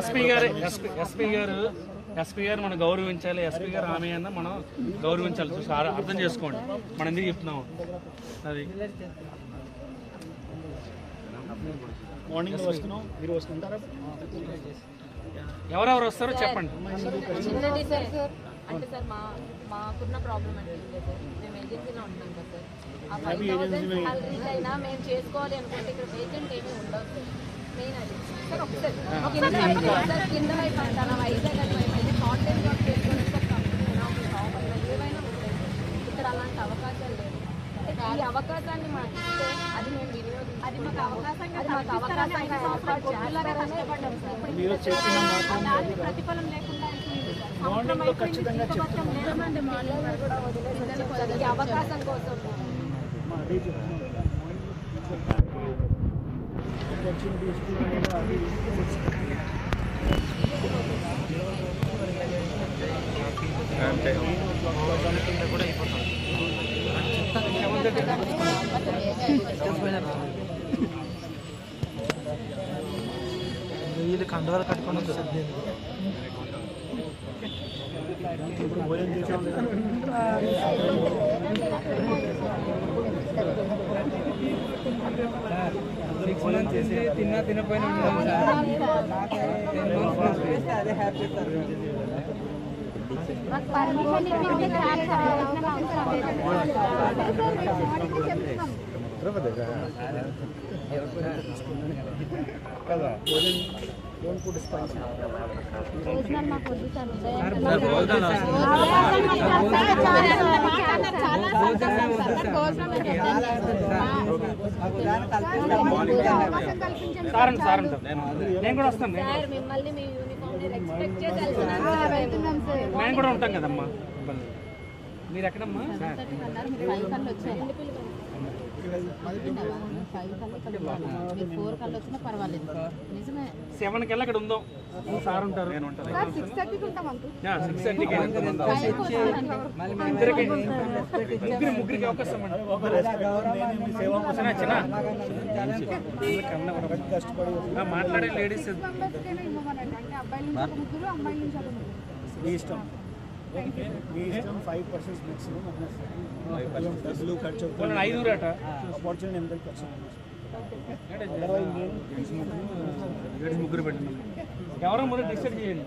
SP గారు SP SP గారు SP గారు మనం గౌరవించాలి ఎస్పీ గారు ఆమె అన్న మనం గౌరవించాలి. చూసి అర్థం చేసుకోండి. మనం ఎందుకు చెప్తున్నాం అది. మార్నింగ్ వస్తున్నాం. మీరు వస్తుంటారా? ఎవరెవరు వస్తారో చెప్పండి. మాకున్న ప్రాబ్లం అంటే సార్ మేము ఏజెన్సీలో ఉంటున్నాం కదా సార్. ఆ ఫైవ్ థౌసండ్ సాలరీస్ అయినా మేము చేసుకోవాలి అనుకుంటే ఇక్కడ వేకెంట్ ఏమీ ఉండవు సార్. మెయిన్ అది. సార్ ఒకసారి. కింద వైపు సార్ కింద వైపు అంటారా? వైజాగ్ అని వైపు అయితే పార్ట్ టైం వర్క్ చేసుకోవడం సార్ కంపెనీ ఏవైనా ఉంటాయి. ఇక్కడ అలాంటి అవకాశాలు లేవు. ఈ అవకాశాన్ని మాకు ఇస్తే అది మేము వినియోగించుకుంటాం. అది మాకు అవకాశంగా అది మాకు అవకాశంగా ప్రతిఫలం లేకుండా అయిపోయింది సార్. మార్నింగ్లో ఖచ్చితంగా చెప్తాం లేదండి, మార్నింగ్ వరకు కూడా వదిలేసి వచ్చాం. ఈ అవకాశం కోసం మా అదే చెప్తున్నాం వచ్చిన వీళ్ళు కండవాలు కట్టుకోవడం సర్లేదు భోజనం సిక్స్ మంత్స్ చేసి తిన్నా తినపోయినా ఉన్నాం పర్మిషన్ కదా నేను కూడా వస్తాను నేను సార్ మిమ్మల్ని మీ యూనిఫామ్ని రెస్పెక్ట్ చేసి వెళ్తున్నాం సార్ మేము. కూడా ఉంటాం కదమ్మా. మీరు ఎక్కడమ్మా ఫోర్ కల్లా వచ్చినా పర్వాలేదు నిజమే సెవెన్కి అక్కడ ఉందాం సార్ ఉంటారు నేను ఉంటాను సిక్స్ థర్టీకి ఇద్దరికి ముగ్గురు ముగ్గురికి అవకాశం అండి మాట్లాడే లేడీస్ ఇష్టం మీ ఇష్టం ఫైవ్ పర్సెంట్ మ్యాక్సిమం డబ్బులు ఖర్చు వాళ్ళని ఐదుగురు అట. ఆపర్చునిటీ ఎంత ఖర్చు లేడీస్ ముగ్గురు పెట్టినాం ఎవరో మొదలు డిసైడ్ చేయండి.